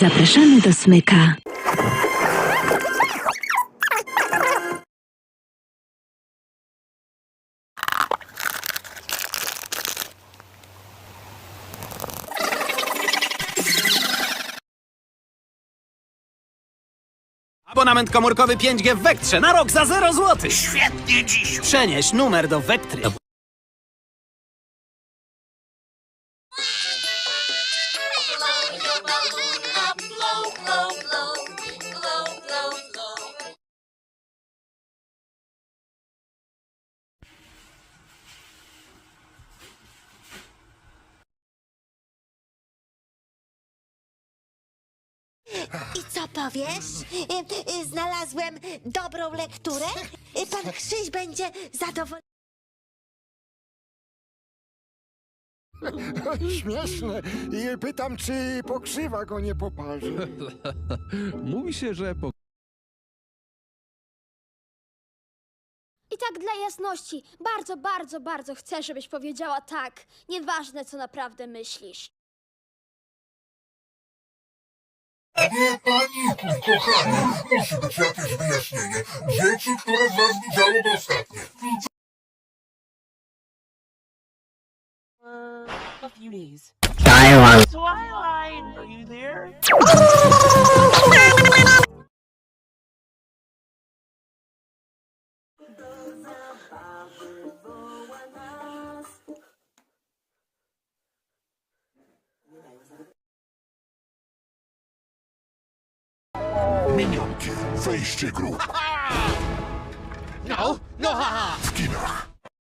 Zapraszamy do smyka. Abonament komórkowy 5G w Wektrze na rok za 0 zł. Świetnie dziś. Przenieś numer do Wektry. I co powiesz? Y, y, Znalazłem dobrą lekturę. Y, Pan Krzyś będzie zadowolony. Śmieszne. I pytam, czy pokrzywa go nie poparzy. Mówi się, że po I tak dla jasności, bardzo, bardzo, bardzo chcę, żebyś powiedziała tak. Nieważne, co naprawdę myślisz. Nie, pani, kochani, musi być jakieś wyjaśnienie. Dzieci, które z was widziało to ostatnie. Uh, a few days. Twilight, are you there? Minionki, wejście grup. No, no haha. W kinach.